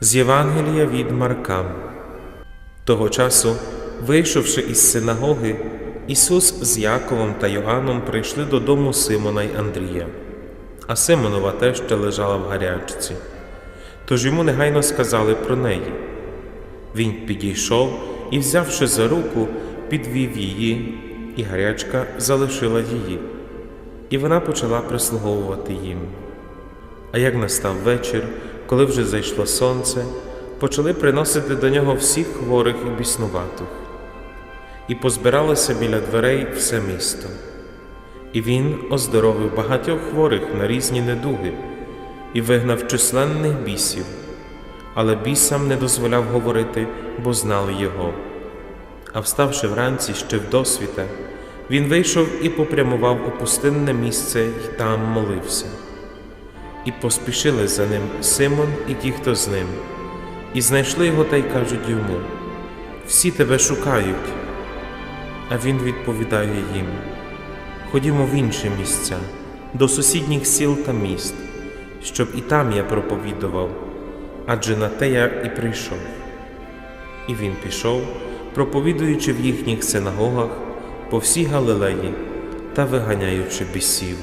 З Євангелія від Марка. Того часу, вийшовши із синагоги, Ісус з Яковом та Йоанном прийшли додому Симона й Андрія, а Симонова теща лежала в гарячці. Тож йому негайно сказали про неї. Він підійшов і, взявши за руку, підвів її, і гарячка залишила її, і вона почала прислуговувати їм. А як настав вечір, коли вже зайшло сонце, почали приносити до нього всіх хворих і біснуватих, і позбиралося біля дверей все місто. І він оздоровив багатьох хворих на різні недуги і вигнав численних бісів, але бісам не дозволяв говорити, бо знали його. А вставши вранці ще в досвіта, він вийшов і попрямував у пустинне місце й там молився. І поспішили за ним Симон і ті, хто з ним, і знайшли його та й кажуть йому: Всі тебе шукають. А він відповідає їм: Ходімо в інші місця, до сусідніх сіл та міст, щоб і там я проповідував, адже на те я і прийшов. І він пішов, проповідуючи в їхніх синагогах по всій Галилеї та виганяючи бісів.